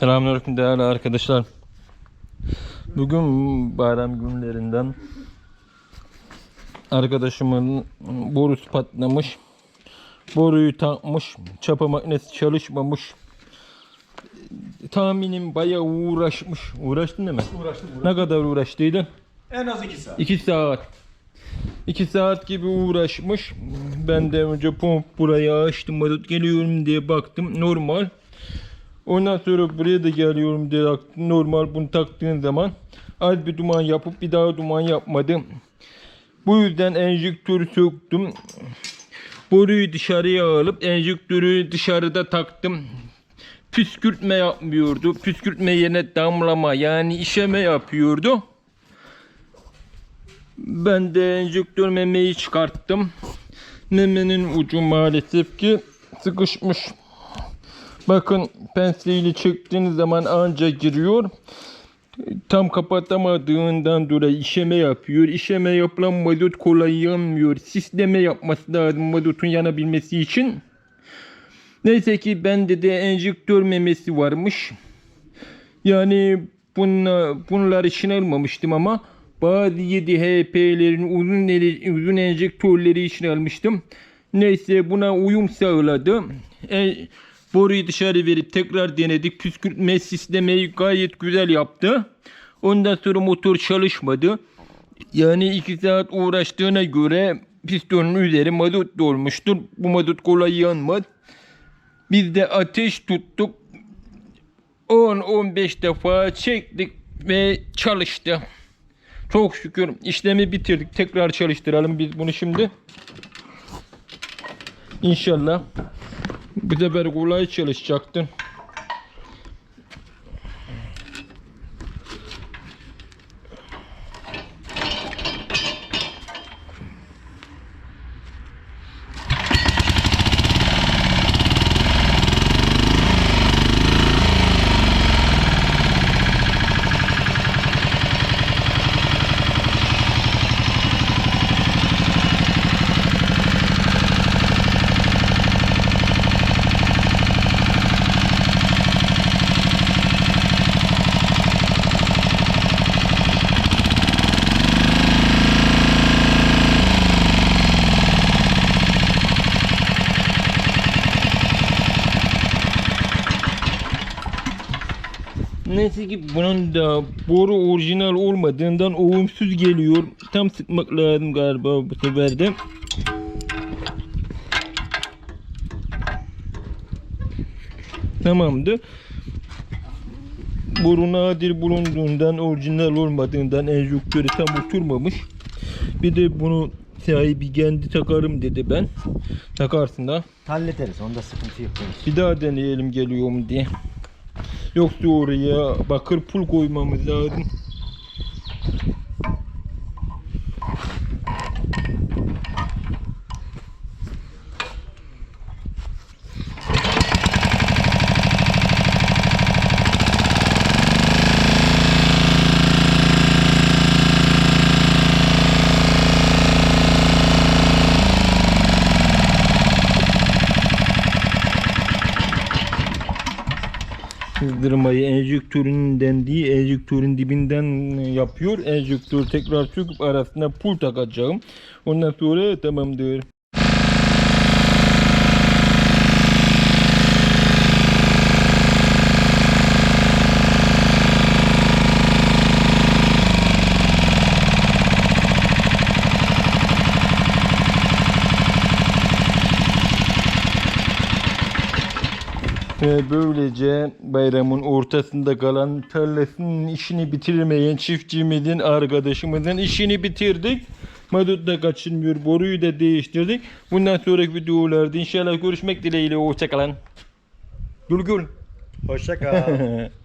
Selamünaleyküm değerli arkadaşlar. Bugün bayram günlerinden arkadaşımın borusu patlamış. Boruyu takmış. Çapa makinesi çalışmamış. Tahminim bayağı uğraşmış. Uğraştın değil mi? Uğraştım Ne kadar uğraştıydın? En az 2 saat. 2 saat. 2 saat gibi uğraşmış. Ben de önce pomp burayı açtım. Mazot geliyorum diye baktım. Normal. Ondan sonra buraya da geliyorum diye baktım. Normal bunu taktığın zaman az bir duman yapıp bir daha duman yapmadım. Bu yüzden enjektörü söktüm. Boruyu dışarıya alıp enjektörü dışarıda taktım. Püskürtme yapmıyordu. Püskürtme yerine damlama yani işeme yapıyordu. Ben de enjektör memeyi çıkarttım. Memenin ucu maalesef ki sıkışmış. Bakın pensleyle çektiğiniz zaman anca giriyor. Tam kapatamadığından dolayı işeme yapıyor. İşeme yapılan mazot kolay yanmıyor. Sisleme yapması lazım mazotun yanabilmesi için. Neyse ki bende de enjektör memesi varmış. Yani bunla, bunlar için almamıştım ama bazı 7 HP'lerin uzun, eli- uzun enjektörleri için almıştım. Neyse buna uyum sağladı. E, boruyu dışarı verip tekrar denedik. Püskürtme sistemeyi gayet güzel yaptı. Ondan sonra motor çalışmadı. Yani 2 saat uğraştığına göre pistonun üzeri mazot dolmuştur. Bu mazot kolay yanmaz. Biz de ateş tuttuk. 10-15 defa çektik ve çalıştı. Çok şükür işlemi bitirdik. Tekrar çalıştıralım biz bunu şimdi. İnşallah bu sefer kolay çalışacaktır. Neyse ki bunun da boru orijinal olmadığından uyumsuz geliyor. Tam sıkmak lazım galiba bu sefer de. Tamamdı. Boru nadir bulunduğundan, orijinal olmadığından enjektörü tam oturmamış. Bir de bunu sahibi kendi takarım dedi ben. Takarsın da. Hallederiz onda sıkıntı yok. Bir daha deneyelim geliyor mu diye. Yoksa oraya bakır pul koymamız lazım. Sızdırmayı enjektörün dendiği enjektörün dibinden yapıyor. Enjektör tekrar söküp arasına pul takacağım. Ondan sonra tamamdır. Ve böylece bayramın ortasında kalan tarlasının işini bitirmeyen çiftçimizin arkadaşımızın işini bitirdik. Mazot da kaçınmıyor. Boruyu da değiştirdik. Bundan sonraki videolarda inşallah görüşmek dileğiyle. Hoşçakalın. Gül gül. Hoşça kal.